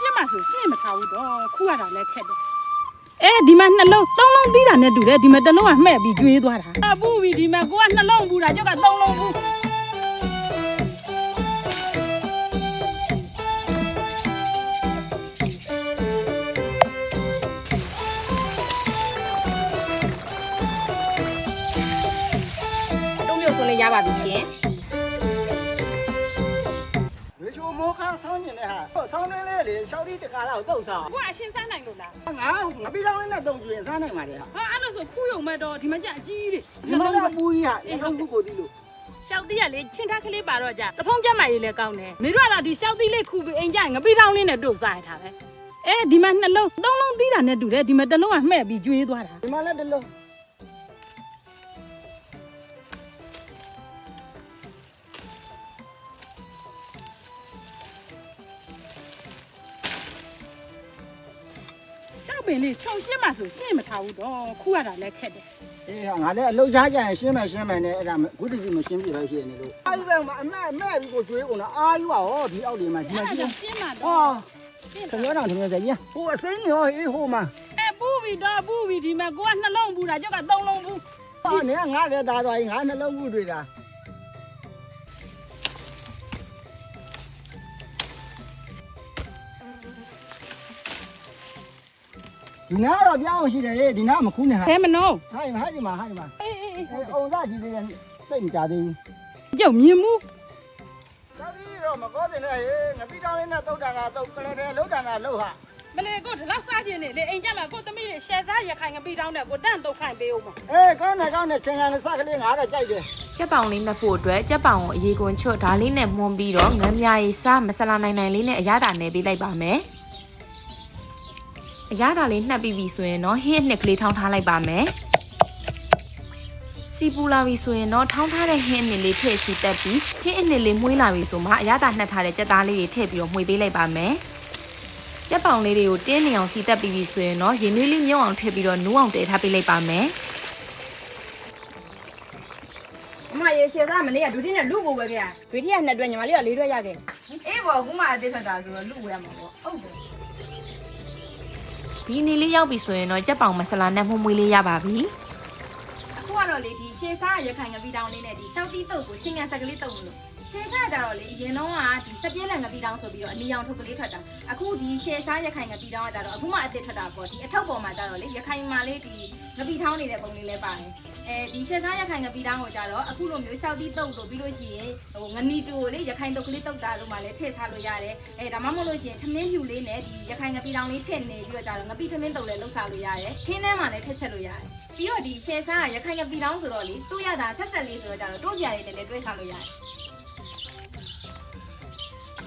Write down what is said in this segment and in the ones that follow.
ရှင်းမှဆိုရှင်းမထားဘူးတော့ခူရတာလည်းခက်တယ်အဲဒီမှာနှလုံးသုံးလုံးသီးတာနဲ့တူတယ်ဒီမှာတစ်လုံးကမှဲ့ပြီးကျွေးသွားတာအပူပြီဒီမှာကိုကနှလုံးဘူးတာကျောက်ကသုံးလုံးဘူးတုံးမျိုးဆိုလည်းရပါပြီရှင်ရွေချိုမောခါဆောင်းကျင်တဲ့ဟာဟိုဆောင်းတွင်း လေးလေရှောက်တိတကာတော့တုတ်ဆောင်ကိုကအရှင်းစားနိုင်လို့လားငါငပိတောင်းလေးနဲ့တုံကျွင်စားနိုင်ပါလေဟာဟာအဲ့လိုဆိုခူးရုံမဲ့တော့ဒီမှာကြအကြီးတွေဒီမှာလည်းပူကြီးဟာဒီလိုခုကိုဒီလိုရှောက်သီးကလေချင်းထားကလေးပါတော့ကြတဖုံးကျက်မကြီးလည်းကောင်းတယ်မိတို့ကတော့ဒီရှောက်သီးလေးခူပြီးအိမ်ကျရင်ငပိတောင်းလေးနဲ့တို့စားရတာပဲအဲဒီမှာနှလုံးသုံးလုံးသီးတာနဲ့တူတယ်ဒီမှာတစ်လုံးကမှဲ့ပြီးကျွေးသွားတာဒီမှာလည်းတလုံး ပင်လေးခြုံရှင်းမှဆိုရှင်းမထားဘူးတော့ခူရတာလည်းခက်တယ်အေးဟာငါလည်းအလုံးချကြရင်ရှင်းမယ်ရှင်းမယ်နဲ့အဲ့ဒါခုတည်းမရှင်းပြပဲဖြစ်နေလို့အာယူပဲအမဲအမဲပြီးကိုကျွေးကုန်တော့အာယူပါဟောဒီအောက်ဒီမှာဒီအဲ့မှာဒါကြည့်ကြောင့်ရှင်းမှဟောတော့ရှင်းခဏတော့ခဏစကြီးဟိုအစိမ်းနေဟောဟေးဟိုမှာအဲပူပြီးတော့ပူပြီးဒီမှာကိုကနှလုံးဘူးတာကျောက်ကသုံးလုံးဘူးဟောနေငါလည်းသားသွားရင်ငါနှလုံးခုတွေ့တာ ဒီနားတော့ပြောင်းရှိတယ်လေဒီနားမခုနဲ့ဟာခဲမနှုံးဟာဒီမှာဟာဒီမှာဟာဒီမှာအေးအေးအေးအဲအုံသားရှိသေးတယ်စိတ်မကြသေးဘူးကျောက်မြင်မှုကားကြီးတော့မကောတင်နဲ့ဟေးငပိတောင်းလေးနဲ့တုတ်တာကတုတ်ကလေးတဲ့လှုပ်တာကလှုပ်ဟာမလေးကိုဒီလောက်စားခြင်းနေလေအိမ်ကျမှာကိုသမီးတွေရှယ်စားရခိုင်ငပိတောင်းတဲ့ကိုတန့်တော့ခိုင်ပေးဦးမှာအေးကောင်းတယ်ကောင်းတယ်ချင်းကန်စကလေးငါတော့ကြိုက်တယ်ကြက်ပောင်လေးနှစ်ဖို့အတွက်ကြက်ပောင်ကိုအရေးကွန်ချွတ်ဒါလေးနဲ့မှုန်းပြီးတော့ငမ်းမြားရေးစားမဆလာနိုင်နိုင်လေးနဲ့အရသာနယ်ပေးလိုက်ပါမယ် အရသာလေးနှက်ပြီးပြီဆိုရင်တော့ဟင်းအနှစ်ကလေးထောင်းထားလိုက်ပါမယ်စီပူလာပြီဆိုရင်တော့ထောင်းထားတဲ့ဟင်းအနှစ်လေးထည့်စီတက်ပြီးဟင်းအနှစ်လေးမှုေးလာပြီဆိုမှအရသာနှက်ထားတဲ့ကြက်သားလေးတွေထည့်ပြီးတော့မှုေးပေးလိုက်ပါမယ်ကြက်ပောင်လေးတွေကိုတင်းနေအောင်စီတက်ပြီးပြီဆိုရင်တော့ရေနွေးလေးမြုံအောင်ထည့်ပြီးတော့နူးအောင်တည်ထားပေးလိုက်ပါမယ်အမရေရှယ်သားမနေ့ကဒုတိယနဲ့လူကိုပဲခဲ့ရဒုတိယနှစ်တွဲညီမလေးကလေးတွဲရခဲ့အေးဘောခုမှအသေးထွက်တာဆိုတော့လူဝဲမှာပေါ့ဟုတ်တယ် ဒီနေ့လေးရောက်ပြီဆိုရင်တော့ကြက်ပောင်မဆလာနဲ့မှုမွေးလေးရပါပြီအခုကတော့လေဒီရှယ်စားရခိုင်ငပီတောင်းလေးနဲ့ဒီရှောက်တီးတုတ်ကိုချင်းကန်ဆက်ကလေးတုတ်လို့ ရှယ်စားကြတော့လေအရင်တော့ကဒီစပြည့်လက်ငပီတောင်းဆိုပြီးတော့အနီအောင်ထုတ်ကလေးထွက်တာအခုဒီရှယ်စားရခိုင်ငပီတောင်းကကြတော့အခုမှအသစ်ထွက်တာပေါ့ဒီအထောက်ပေါ်မှာကြတော့လေရခိုင်မှာလေးဒီငပီထောင်းနေတဲ့ပုံလေးလည်းပါတယ်အဲဒီရှယ်စားရခိုင်ငပီတောင်းကိုကြတော့အခုလိုမျိုးရှောက်တီးတုတ်လို့ပြီးလို့ရှိရင်ဟိုငနီတူကိုလေရခိုင်တုတ်ကလေးတုတ်တာလို့မှလည်းထည့်ထားလို့ရတယ်အဲဒါမှမဟုတ်လို့ရှိရင်ထမင်းဖြူလေးနဲ့ဒီရခိုင်ငပီတောင်းလေးထည့်နေပြီးတော့ကြတော့ငပီထမင်းတုတ်လည်းလုပ်စားလို့ရတယ်ခင်းထဲမှာလည်းထည့်ချက်လို့ရတယ်ပြီးတော့ဒီရှယ်စားကရခိုင်ငပီတောင်းဆိုတော့လေသူ့ရတာဆက်ဆက်လေးဆိုတော့ကြတော့တိုးစရာလေးနဲ့လည်းတွဲစားလို့ရတယ်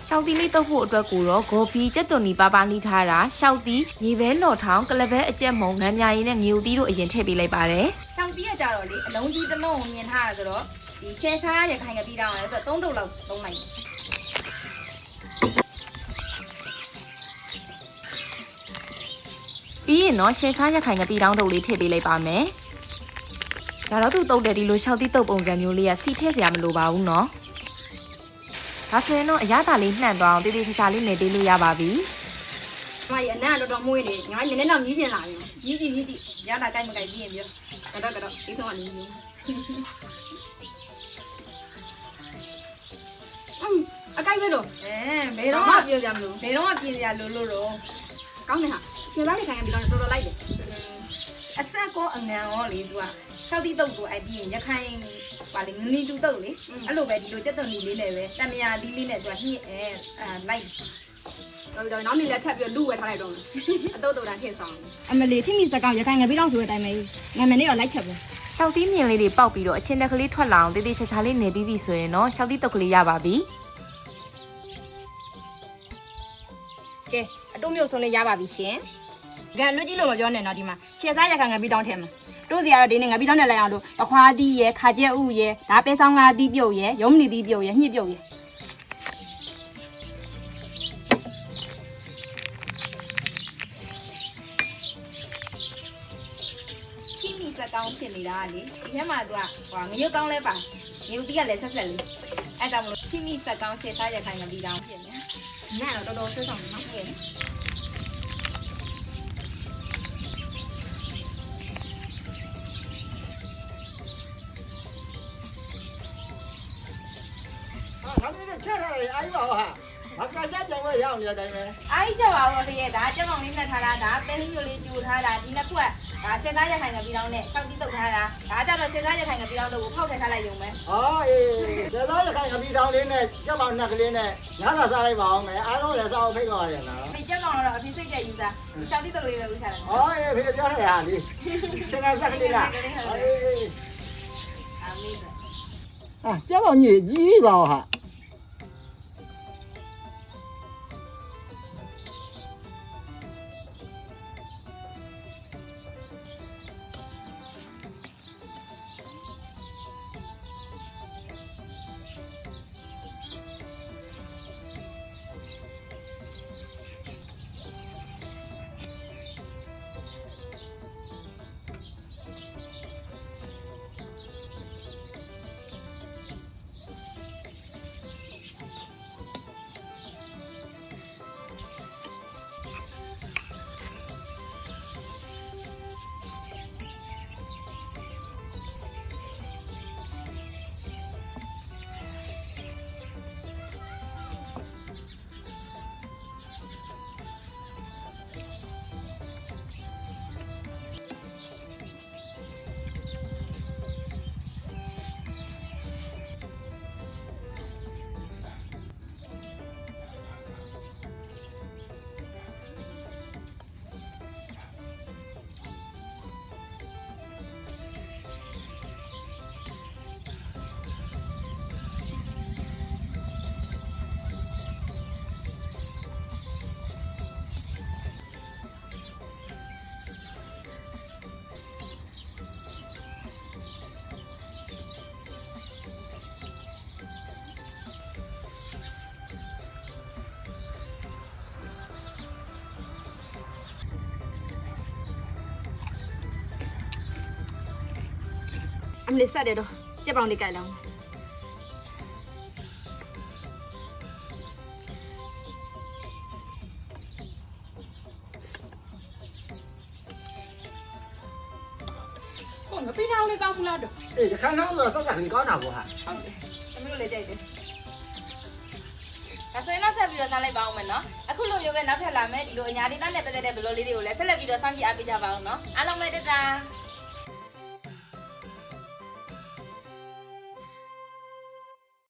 ရှောက်တီလေးတုပ်ဖို့အတွက်ကိုတော့ဂေါ်ဖီကြက်သွန်နီပါပါနီးထားတာရှောက်တီရေဘဲလော်ထောင်ကလဘဲအကြက်မုံငမ်းမြာရည်နဲ့ငရုတ်တီးတို့အရင်ထည့်ပေးလိုက်ပါတယ်ရှောင်းတီးရကြတော့လေအလုံးကြီးတစ်လုံးကိုမြင်ထားရဆိုတော့ဒီရှယ်စားရခိုင်ငပီတောင်းရတယ်ဆိုတော့၃တုပ်လောက်သုံးလိုက်တယ်ပြီးရင်တော့ရှယ်စားရခိုင်ကပီတောင်းတုပ်လေးထည့်ပေးလိုက်ပါမယ်ဒါတော့သူတုပ်တယ်ဒီလိုရှောက်တီတုပ်ပုံစံမျိုးလေးကစီထည့်စရာမလိုပါဘူးနော် ဒါဆိုရင်တော့အရသာလေးနှံ့သွားအောင်တေးသေးချာချာလေးနေပေးလို့ရပါပြီ။မကြီးအနံ့ကတော်တော်မွေးနေ။ညီမကြီးနည်းနည်းတော့မြည်ကျင်လာပြီ။မြည်ကြည့်မြည်ကြည့်။ရတာကြိုက်မကြိုက်ပြီးရင်ပြော။ကတော့ကတော့ဒီဆုံးကနေမျိုး။အမ်အကိုက်ပဲတော့အဲဘယ်တော့မှပြောကြမလို့ဘယ်တော့မှပြင်ကြလို့လို့တော့ကောင်းနေဟာရှင်သားလေးခိုင်ပြီးတော့တော်တော်လိုက်တယ်အဆက်ကောအငန်ရောလေသူကဆောက်တိတုတ်ကိုအဲ့ပြီးရင်ရခိုင် ပါလေငနီတူတုတ်လေအဲ့လိုပဲဒီလိုစက်သွန်ဒီလေးနဲ့ပဲတမယာဒီလေးနဲ့သူကညှိအဲအဲလိုက်တော့တော့နောက်နေ့လည်းထပ်ပြီးလူဝယ်ထားလိုက်တော့မယ်အတုတ်တုတ်တာထည့်ဆောင်အမလီထိမိစကောင်ရခိုင်ငပိတော့ဆိုတဲ့အတိုင်းပဲငမနေတော့လိုက်ချက်ပဲရှောက်တီးမြင်လေးတွေပေါက်ပြီးတော့အချင်းတက်ကလေးထွက်လာအောင်တေးသေးချာချာလေးနေပြီးပြီဆိုရင်တော့ရှောက်တီတုပ်ကလေးရပါပြီကဲအတုံးမျိုးဆုံးလေးရပါပြီရှင်ကဲလွတ်ကြည့်လို့မပြောနဲ့တော့ဒီမှာရှယ်စားရခိုင်ငပိတောင်းထဲမှာ တို့စီကတော့ဒီနေ့ငပိတောင်းနဲ့လိုက်အောင်လို့အခွားသီးရယ်ခါကျက်ဥရယ်ဒါပဲဆောင်ငါသီးပြုတ်ရယ်ရုံးမနီသီးပြုတ်ရယ်ညှစ်ပြုတ်ရယ်ခိမိစက်ကောင်းဖြစ်နေတာကလေဒီထဲမှာသူကဟိုငရုတ်ကောင်းလဲပါငရုတ်တီးကလည်းဆက်ဆက်လေးအဲကြောင့်မလို့ခိမိစက်ကောင်းရှယ်စားရခိုင်ငပိတောင်းဖြစ်နေနံ့တော့တော်တော်ဆွဲဆောင်နေနော်ဟုတ်ကဲ့ ချက်ရတယ်အာကြီးပါဟာဘာကစားကြောင်ဝဲရအောင်နေတဲ့အတိုင်းပဲအားကြီးကြောက်ပါဦးဖေရဲ့ဒါကြက်ပေါင်လေးနဲ့ထားတာဒါပဲလေးမျိုးလေးကျူထားတာဒီနှစ်ခုကဒါရှင်းသားရက်ခိုင်ကပြီးတော့နဲ့စောက်တိတုတ်ထားတာဒါကြတော့ရှင်းသားရက်ခိုင်ကပြီးတော့ကိုဖောက်ထည့်ထားလိုက်ရုံပဲဟောအေးကျေသားရခိုင်ကပီတောင်လေးနဲ့ကြက်ပေါင်နှက်ကလေးနဲ့ညသာစားလိုက်ပါအောင်မယ်အားလုံးလည်းစားအောင်ဖိတ်ပါရနော်ဒီကြက်ပေါင်တော့အဖြစ်စိတ်ကြယူစားစောက်တိတုတ်လေးပဲဦးစားတယ်ဟောအေးဖေပြောရတာလေချက်နေစက်ကလေးလားအေးအာမေးဟာကြက်ပေါင်ကြီးကြီးပါဟာ မလေးဆက်တယ်တော့ကြက်ပေါင်လေးကြိုက်လောင်းဟိုငပိတောင်းလေးကောင်းဘူးလားတော့အေးခဏတော့စောက်ကလေးကောင်းတာပေါ့ဟာဟုတ်တယ်သမီးတို့လည်းကြိုက်တယ်ဒါဆိုရင်တော့ဆက်ပြီးတော့စားလိုက်ပါအောင်မယ်နော်အခုလိုမျိုးပဲနောက်ထပ်လာမယ်ဒီလိုအညာဒေတာနဲ့ပတ်သက်တဲ့ဘလောလေးတွေကိုလည်းဆက်လက်ပြီးတော့စောင့်ကြည့်အားပေးကြပါအောင်နော်အားလုံးပဲတတား